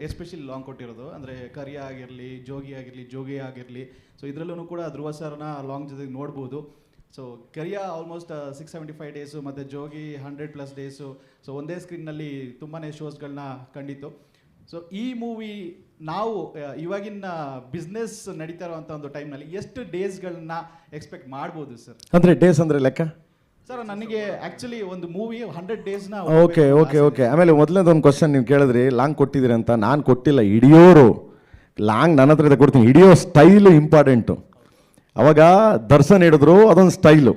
Especially long ಕೊಟ್ಟಿರೋದು ಅಂದರೆ ಕರಿಯ ಆಗಿರಲಿ ಜೋಗಿ ಆಗಿರಲಿ ಜೋಗಿ ಆಗಿರಲಿ. ಸೊ ಇದರಲ್ಲೂ ಕೂಡ ಧ್ರುವ ಸರ್ನ ಲಾಂಗ್ ಜೊತೆಗೆ ನೋಡ್ಬೋದು. So Kariya almost six seventy five days ಮತ್ತು Jogi hundred plus days so ಒಂದೇ ಸ್ಕ್ರೀನ್ನಲ್ಲಿ ತುಂಬಾ ಶೋಸ್ಗಳನ್ನ ಕಂಡಿತ್ತು. ಸೊ ಈ ಮೂವಿ ನಾವು ಆ, ಇವಾಗಿನ ಬಿಸ್ನೆಸ್ ನಡೀತಾ ಇರುವಂಥ ಒಂದು ಟೈಮ್ನಲ್ಲಿ ಎಷ್ಟು ಡೇಸ್ಗಳನ್ನ ಎಕ್ಸ್ಪೆಕ್ಟ್ ಮಾಡ್ಬೋದು ಸರ್ ಅಂದರೆ ಡೇಸ್ ಅಂದರೆ ಲೆಕ್ಕ? ಸರ್ ನನಗೆ ಆ್ಯಕ್ಚುಲಿ ಒಂದು ಮೂವಿ ಹಂಡ್ರೆಡ್ ಡೇಸ್ನ ಓಕೆ ಓಕೆ ಓಕೆ ಆಮೇಲೆ ಮೊದಲನೇದು ಒಂದು ಕ್ವಶನ್ ನೀವು ಕೇಳಿದ್ರಿ ಲಾಂಗ್ ಕೊಟ್ಟಿದ್ದೀರಿ ಅಂತ. ನಾನು ಕೊಟ್ಟಿಲ್ಲ ಹಿಡಿಯೋರು. ಲಾಂಗ್ ನನ್ನ ಹತ್ರ ಇದೆ ಕೊಡ್ತೀನಿ. ಹಿಡಿಯೋ ಸ್ಟೈಲು ಇಂಪಾರ್ಟೆಂಟು ಅವಾಗ ದರ್ಶನ್ ಹಿಡಿದ್ರು ಅದೊಂದು ಸ್ಟೈಲು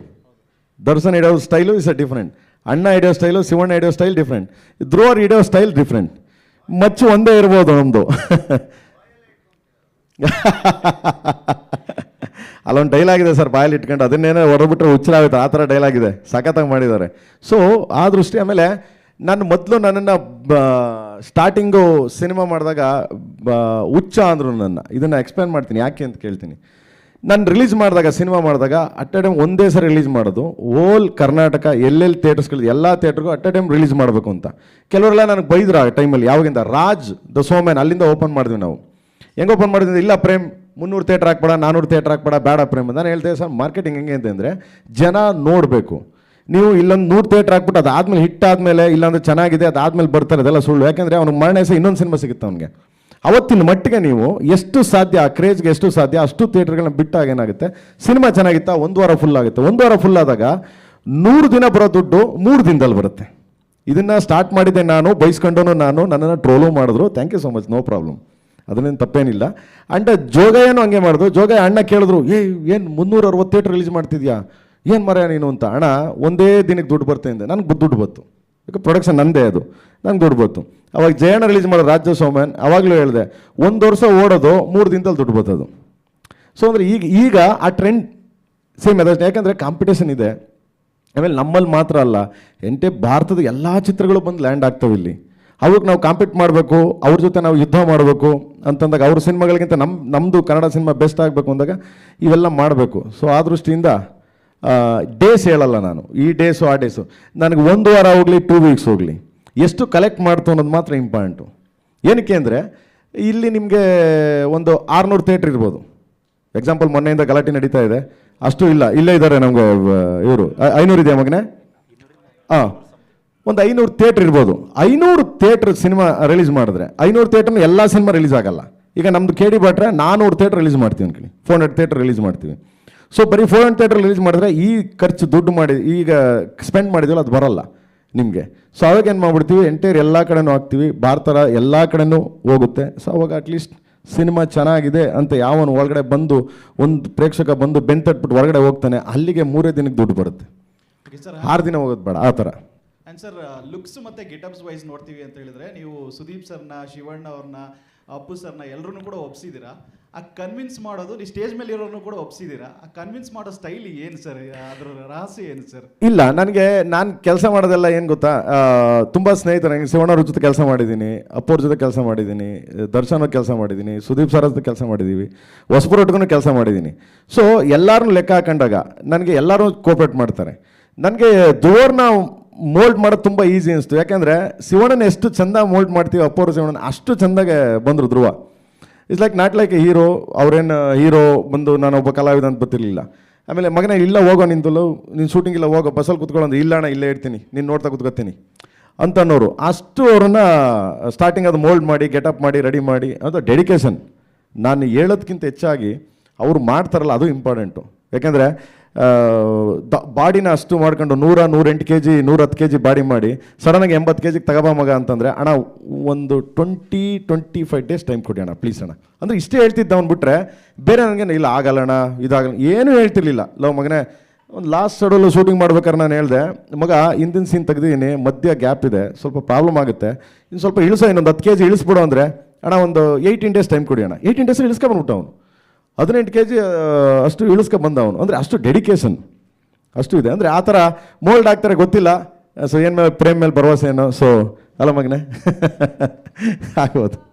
ದರ್ಶನ್ ಹಿಡಿಯೋ ಸ್ಟೈಲು ಇಸ್ ಅ ಡಿಫ್ರೆಂಟ್ ಅಣ್ಣ ಹಿಡಿಯೋ ಸ್ಟೈಲು ಶಿವಣ್ಣ ಹಿಡಿಯೋ ಸ್ಟೈಲ್ ಡಿಫ್ರೆಂಟ್ ಧ್ರುವರ್ ಹಿಡಿಯೋ ಸ್ಟೈಲ್ ಡಿಫ್ರೆಂಟ್ ಮಚ್ಚು ಒಂದೇ ಇರ್ಬೋದು ನಮ್ಮದು ಅಲ್ಲೊಂದು ಡೈಲಾಗ್ ಇದೆ ಸರ್ ಬಾಯಲ್ಲಿ ಇಟ್ಕೊಂಡು. ಅದನ್ನೇನೋ ಹೊರಬಿಟ್ರೆ ಹುಚ್ಚರಾಗುತ್ತೆ ಆ ಥರ ಡೈಲಾಗ್ ಇದೆ. ಸಖತ್ತಾಗಿ ಮಾಡಿದ್ದಾರೆ. ಸೊ ಆ ದೃಷ್ಟಿ ಆಮೇಲೆ ನಾನು ಮೊದಲು ನನ್ನನ್ನು ಸ್ಟಾರ್ಟಿಂಗು ಸಿನಿಮಾ ಮಾಡಿದಾಗ ಹುಚ್ಚ ಅಂದರು ನನ್ನ. ಇದನ್ನು ಎಕ್ಸ್ಪ್ಲೇನ್ ಮಾಡ್ತೀನಿ. ಯಾಕೆ ಅಂತ ಕೇಳ್ತೀನಿ. ನಾನು ರಿಲೀಸ್ ಮಾಡಿದಾಗ ಸಿನಿಮಾ ಮಾಡಿದಾಗ ಅಟ್ ಅ ಟೈಮ್ ಒಂದೇ ಸರಿ ರಿಲೀಸ್ ಮಾಡೋದು. ಓಲ್ ಕರ್ನಾಟಕ, ಎಲ್ಲೆಲ್ಲಿ ಥಿಯೇಟರ್ಸ್ಗಳು ಎಲ್ಲ ಥಿಯೇಟ್ರಿಗೂ ಅಟ್ ಅ ಟೈಮ್ ರಿಲೀಸ್ ಮಾಡಬೇಕು ಅಂತ. ಕೆಲವರೆಲ್ಲ ನನಗೆ ಬೈದ್ರು ಆ ಟೈಮಲ್ಲಿ ಯಾವಾಗಿಂದ? ರಾಜ್ ದ ಸೋಮ್ಯಾನ್ ಅಲ್ಲಿಂದ ಓಪನ್ ಮಾಡಿದ್ವಿ ನಾವು. ಹೆಂಗೆ ಓಪನ್ ಮಾಡಿದ್ವಿ ಇಲ್ಲ, ಪ್ರೇಮ್ ಮುನ್ನೂರು ಥಿಯೇಟ್ರ್ ಹಾಕ್ಬೇಡ ನಾನ್ನೂರು ಥಿಯೇಟ್ರ್ ಹಾಕ್ಬೇಡ, ಬೇಡ ಪ್ರೇಮ್. ನಾನು ಹೇಳ್ತೇವೆ ಸರ್ ಮಾರ್ಕೆಟಿಂಗ್ ಹೆಂಗೆ ಅಂತಂದರೆ ಜನ ನೋಡಬೇಕು. ನೀವು ಇಲ್ಲೊಂದು ನೂರು ಥಿಯೇಟ್ರ್ ಹಾಕ್ಬಿಟ್ಟು ಅದಾದ್ಮೇಲೆ ಹಿಟ್ ಆದಮೇಲೆ ಇಲ್ಲಾಂದ್ರೆ ಚೆನ್ನಾಗಿದೆ, ಅದಾದ್ಮೇಲೆ ಬರ್ತಾರೆ ಅದೆಲ್ಲ ಸುಳ್ಳು. ಯಾಕೆಂದರೆ ಅವ್ನಿಗೆ ಮರಣ ಸಹ ಇನ್ನೊಂದು ಸಿನಿಮಾ ಸಿಗುತ್ತೆ ಅವನಿಗೆ. ಅವತ್ತಿನ ಮಟ್ಟಿಗೆ ನೀವು ಎಷ್ಟು ಸಾಧ್ಯ, ಆ ಕ್ರೇಜ್ಗೆ ಎಷ್ಟು ಸಾಧ್ಯ, ಅಷ್ಟು ಥಿಯೇಟ್ರ್ಗಳನ್ನ ಬಿಟ್ಟಾಗ ಏನಾಗುತ್ತೆ? ಸಿನಿಮಾ ಚೆನ್ನಾಗಿತ್ತಾ? ಒಂದು ವಾರ ಫುಲ್ ಆಗುತ್ತೆ. ಒಂದು ವಾರ ಫುಲ್ ಆದಾಗ ನೂರು ದಿನ ಬರೋ ದುಡ್ಡು ಮೂರು ದಿನದಲ್ಲಿ ಬರುತ್ತೆ. ಇದನ್ನು ಸ್ಟಾರ್ಟ್ ಮಾಡಿದ್ದೆ ನಾನು ಬೈಸ್ಕೊಂಡನು ನಾನು, ನನ್ನನ್ನು ಟ್ರೋಲು ಮಾಡಿದ್ರು. Thank you so much no problem ಅದನ್ನೇನು ತಪ್ಪೇನಿಲ್ಲ. ಅಂಡ್ ಏನು ಹಂಗೆ ಮಾಡಿದ್ರು ಜೋಗ ಅಣ್ಣ ಕೇಳಿದ್ರು, ಏ, ಏನು ಮುನ್ನೂರ ಅರವತ್ತು ಥಿಯೇಟ್ರ್ ರಿಲೀಸ್ ಮಾಡ್ತಿದ್ಯಾ? ಏನು ಮರ ನೀನು ಅಂತ? ಅಣ್ಣ, ಒಂದೇ ದಿನಕ್ಕೆ ದುಡ್ಡು ಬರ್ತಾಯಿದ್ದೆ ನನಗೆ ದುಡ್ಡು ಬತ್ತು. ಯಾಕೆ ಪ್ರೊಡಕ್ಷನ್ ನಂದೇ ಅದು. ನಂಗೆ ದುಡ್ಡು ಬತ್ತು. ಅವಾಗ ಜಯಣ್ಣ ರಿಲೀಸ್ ಮಾಡೋ ರಾಜ್ಯ ಸೋಮನ್ ಅವಾಗಲೂ ಹೇಳಿದೆ, ಒಂದು ವರ್ಷ ಓಡೋದು, ಮೂರು ದಿನದಲ್ಲಿ ದುಡ್ಡು ಬತ್ತದು. ಸೊ ಅಂದರೆ ಈಗ ಈಗ ಆ ಟ್ರೆಂಡ್ ಸೇಮ್ ಅದಷ್ಟೇ ಯಾಕಂದರೆ ಕಾಂಪಿಟೇಷನ್ ಇದೆ. ಆಮೇಲೆ ನಮ್ಮಲ್ಲಿ ಮಾತ್ರ ಅಲ್ಲ, ಎಂಟೇ ಭಾರತದ ಎಲ್ಲ ಚಿತ್ರಗಳು ಬಂದು ಲ್ಯಾಂಡ್ ಆಗ್ತವೆ ಇಲ್ಲಿ. ಅವ್ರಿಗೆ ನಾವು ಕಾಂಪೀಟ್ ಮಾಡಬೇಕು, ಅವ್ರ ಜೊತೆ ನಾವು ಯುದ್ಧ ಮಾಡಬೇಕು ಅಂತಂದಾಗ ಅವ್ರ ಸಿನಿಮಾಗಳಿಗಿಂತ ನಮ್ಮ ನಮ್ಮದು ಕನ್ನಡ ಸಿನಿಮಾ ಬೆಸ್ಟ್ ಆಗಬೇಕು ಅಂದಾಗ ಇವೆಲ್ಲ ಮಾಡಬೇಕು. ಸೊ ಆ ದೃಷ್ಟಿಯಿಂದ ಡೇಸ್ ಹೇಳಲ್ಲ ನಾನು. ಈ ಡೇಸು ಆ ಡೇಸು ನನಗೆ ಒಂದು ವಾರ ಹೋಗಲಿ ಟೂ ವೀಕ್ಸ್ ಹೋಗಲಿ. ಎಷ್ಟು ಕಲೆಕ್ಟ್ ಮಾಡ್ತು ಅನ್ನೋದು ಮಾತ್ರ ಇಂಪಾರ್ಟೆಂಟು ಏನಕ್ಕೆ ಅಂದರೆ, ಇಲ್ಲಿ ನಿಮಗೆ ಒಂದು ಆರುನೂರು ಥಿಯೇಟ್ರ್ ಇರ್ಬೋದು. ಎಕ್ಸಾಂಪಲ್ ಮೊನ್ನೆಯಿಂದ ಗಲಾಟೆ ನಡೀತಾ ಇದೆ. ಅಷ್ಟು ಇಲ್ಲ, ಇಲ್ಲೇ ಇದ್ದಾರೆ ನಮಗೆ, ಇವರು. ಐನೂರು ಇದೆಯಾ ಮಗನೇ? ಹಾಂ ಒಂದು ಐನೂರು ಥಿಯೇಟ್ರ್ ಇರ್ಬೋದು. ಐನೂರು ಥಿಯೇಟ್ರ್ ಸಿನಿಮಾ ರಿಲೀಸ್ ಮಾಡಿದ್ರೆ ಐನೂರು ಥಿಯೇಟ್ರ್ನ ಎಲ್ಲ ಸಿನಿಮಾ ರಿಲೀಸ್ ಆಗಲ್ಲ. ಈಗ ನಮ್ದು ಕೆ ಡಿ ಭಟ್ರೆ ನಾನ್ನೂರು ಥಿಯೇಟ್ರ್ ರಿಲೀಸ್ ಮಾಡ್ತೀವಿ ಅನ್ಕೊಳ್ಳಿ ಫೋರ್ ಹಂಡ್ರೆಡ್ ಥಿಯೇಟರ್ ರಿಲೀಸ್ ಮಾಡ್ತೀವಿ. ಸೊ ಬರೀ ಫೋರ್ ಹಂಡ್ರೆಡ್ ಥಿಯೇಟ್ರ್ ರಿಲೀಸ್ ಮಾಡಿದ್ರೆ ಈ ಖರ್ಚು ದುಡ್ಡು ಮಾಡಿ ಈಗ ಸ್ಪೆಂಡ್ ಮಾಡಿದ್ವಲ್ಲ ಅದು ಬರಲ್ಲ ನಿಮಗೆ. ಸೊ ಅವಾಗ ಏನು ಮಾಡ್ಬಿಡ್ತೀವಿ? ಎಂಟೈರ್ ಎಲ್ಲ ಕಡೆನೂ ಹಾಕ್ತೀವಿ. ಭಾರತದ ಎಲ್ಲ ಕಡೆನೂ ಹೋಗುತ್ತೆ. ಸೊ ಅವಾಗ ಅಟ್ಲೀಸ್ಟ್ ಸಿನಿಮಾ ಚೆನ್ನಾಗಿದೆ ಅಂತ ಯಾವನು ಒಳಗಡೆ ಬಂದು ಒಂದು ಪ್ರೇಕ್ಷಕ ಬಂದು ಬೆಂತಟ್ಬಿಟ್ಟು ಹೊರಗಡೆ ಹೋಗ್ತಾನೆ ಅಲ್ಲಿಗೆ ಮೂರೇ ದಿನಕ್ಕೆ ದುಡ್ಡು ಬರುತ್ತೆ. ಆರು ದಿನ ಹೋಗೋದು ಬೇಡ ಆ ಥರ ಆ್ಯಂಡ್ ಸರ್ ಲುಕ್ಸ್ ಮತ್ತು ಗೆಟಪ್ಸ್ ವೈಸ್ ನೋಡ್ತೀವಿ ಅಂತ ಹೇಳಿದ್ರೆ, ನೀವು ಸುದೀಪ್ ಸರ್ನ, ಶಿವಣ್ಣ ಅವ್ರನ್ನ, ಅಪ್ಪು ಸರ್ನ ಎಲ್ಲರೂ ಕೂಡ ಒಪ್ಸಿದ್ದೀರಾ? ಆ ಕನ್ವಿನ್ಸ್ ಮಾಡೋದು, ನೀವು ಸ್ಟೇಜ್ ಮೇಲೆ ಇರೋರನ್ನು ಕೂಡ ಒಪ್ಸಿದ್ದೀರಾ? ಆ ಕನ್ವಿನ್ಸ್ ಮಾಡೋ ಸ್ಟೈಲ್ ಏನು ಸರ್ ಅದರ ರಹಸ್ಯ ಏನು ಸರ್ ಇಲ್ಲ, ನನಗೆ ನಾನು ಕೆಲಸ ಮಾಡೋದೆಲ್ಲ ಏನು ಗೊತ್ತಾ? ತುಂಬ ಸ್ನೇಹಿತರು ನನಗೆ ಶಿವಣ್ಣವ್ರ ಜೊತೆ ಕೆಲಸ ಮಾಡಿದ್ದೀನಿ, ಅಪ್ಪವ್ರ ಜೊತೆ ಕೆಲಸ ಮಾಡಿದ್ದೀನಿ, ದರ್ಶನ್ ಕೆಲಸ ಮಾಡಿದ್ದೀನಿ, ಸುದೀಪ್ ಸರ್ ಜೊತೆ ಕೆಲಸ ಮಾಡಿದ್ದೀವಿ ಹೊಸಬರೊಟ್ಟಿಗೂ ಕೆಲಸ ಮಾಡಿದ್ದೀನಿ ಸೊ ಎಲ್ಲರನ್ನೂ ಲೆಕ್ಕ ಹಾಕೊಂಡಾಗ, ನನಗೆ ಎಲ್ಲರೂ ಕೋಪ್ರೇಟ್ ಮಾಡ್ತಾರೆ. ನನಗೆ ಧ್ರುವರ್ನ ಮೋಲ್ಡ್ ಮಾಡೋದು ತುಂಬ ಈಸಿ ಅನಿಸ್ತು. ಯಾಕೆಂದರೆ ಶಿವಣ್ಣನ ಎಷ್ಟು ಚಂದ ಮೋಲ್ಡ್ ಮಾಡ್ತೀವಿ, ಅಪ್ಪೋರು ಶಿವಣ್ಣನ ಅಷ್ಟು ಚಂದಾಗೆ ಬಂದರು Dhruva. It's like not like a hero ಅವ್ರೇನು ಹೀರೋ ಬಂದು ನಾನು ಒಬ್ಬ ಕಲಾವಿದ ಅಂತ ಗೊತ್ತಿರಲಿಲ್ಲ. ಆಮೇಲೆ ಮಗನೇ, ಇಲ್ಲ, ಹೋಗೋ ನಿಂತಲು ನೀನು ಶೂಟಿಂಗ್ ಇಲ್ಲ, ಹೋಗೋ, ಬಸ್ಸಲ್ಲಿ ಕುತ್ಕೊಳ್ಳೋದು ಇಲ್ಲ ಅಣ್ಣ, ಇಲ್ಲೇ ಇರ್ತೀನಿ, ನೀನು ನೋಡ್ತಾ ಕುತ್ಕೋತೀನಿ ಅಂತ ಅನ್ನೋರು. ಅಷ್ಟು ಅವ್ರನ್ನ ಸ್ಟಾರ್ಟಿಂಗ್ ಅದು ಮೋಲ್ಡ್ ಮಾಡಿ ಗೆಟಪ್ ಮಾಡಿ ರೆಡಿ ಮಾಡಿ ಅಂತ ಡೆಡಿಕೇಶನ್ ನಾನು ಹೇಳೋದಕ್ಕಿಂತ ಹೆಚ್ಚಾಗಿ ಅವ್ರು ಮಾಡ್ತಾರಲ್ಲ, ಅದು ಇಂಪಾರ್ಟೆಂಟು ಯಾಕೆಂದರೆ ಬಾಡಿನ ಅಷ್ಟು ಮಾಡ್ಕೊಂಡು ನೂರ, ನೂರೆಂಟು ಕೆ ಜಿ ನೂರ ಹತ್ತು ಕೆ ಜಿ ಬಾಡಿ ಮಾಡಿ ಸಡನ್ನಾಗಿ ಎಂಬತ್ತು ಕೆ ಜಿಗೆ ತಗೋಬಾ ಮಗ ಅಂತಂದರೆ, ಅಣ್ಣ, ಒಂದು twenty twenty five days time ಕೊಡಿ ಅಣ್ಣ ಪ್ಲೀಸ್ ಅಣ್ಣ. ಅಂದರೆ ಇಷ್ಟೇ ಹೇಳ್ತಿದ್ದ ಅವ್ನು ಬಿಟ್ಟರೆ ಬೇರೆ ನನಗೆ, ಇಲ್ಲ ಆಗಲ್ಲಣ್ಣ ಇದಾಗಲ್ಲ. ಏನೂ ಹೇಳ್ತಿರ್ಲಿಲ್ಲ. ಲವ್ ಮಗನೇ, ಒಂದು ಲಾಸ್ಟ್ ಶೆಡ್ಯೂಲ್ ಶೂಟಿಂಗ್ ಮಾಡ್ಬೇಕಾದ್ರೆ ನಾನು ಹೇಳಿದೆ, ಮಗ, ಹಿಂದಿನ ಸೀನ್ ತೆಗೆದಿದ್ದೀನಿ, ಮಧ್ಯ ಗ್ಯಾಪ್ ಇದೆ, ಸ್ವಲ್ಪ ಪ್ರಾಬ್ಲಮ್ ಆಗುತ್ತೆ, ಇನ್ನು ಸ್ವಲ್ಪ ಇಳಿಸೋ, ಇನ್ನೊಂದು ಹತ್ತು ಕೆ ಜಿ ಇಳಿಸ್ಬಿಡು ಅಂದರೆ, ಅಣ್ಣ, ಒಂದು ಏಯ್ಟೀನ್ ಡೇಸ್ ಟೈಮ್ ಕೊಡಿ ಅಣ್ಣ. ಏಯ್ಟೀನ್ ಡೇಸ್ ಇಳಿಸ್ಕೊಂಡ್ಬಿಟ್ಟು ಅವನು. ಹದಿನೆಂಟು ಕೆ ಜಿ ಅಷ್ಟು ಇಳಿಸ್ಕೊ ಬಂದ ಅವನು. ಅಂದರೆ ಅಷ್ಟು ಡೆಡಿಕೇಶನ್ ಅಷ್ಟು ಇದೆ. ಅಂದರೆ ಆ ಥರ ಮೋಲ್ಡ್ ಆಗ್ತಾರೆ ಗೊತ್ತಿಲ್ಲ. ಸೊ ಏನು ಪ್ರೇಮ್ ಮೇಲೆ ಭರವಸೆ ಏನೋ. ಸೊ ಅಲ್ಲ ಮಗನೇ. ಆಗ್ಬೋದು.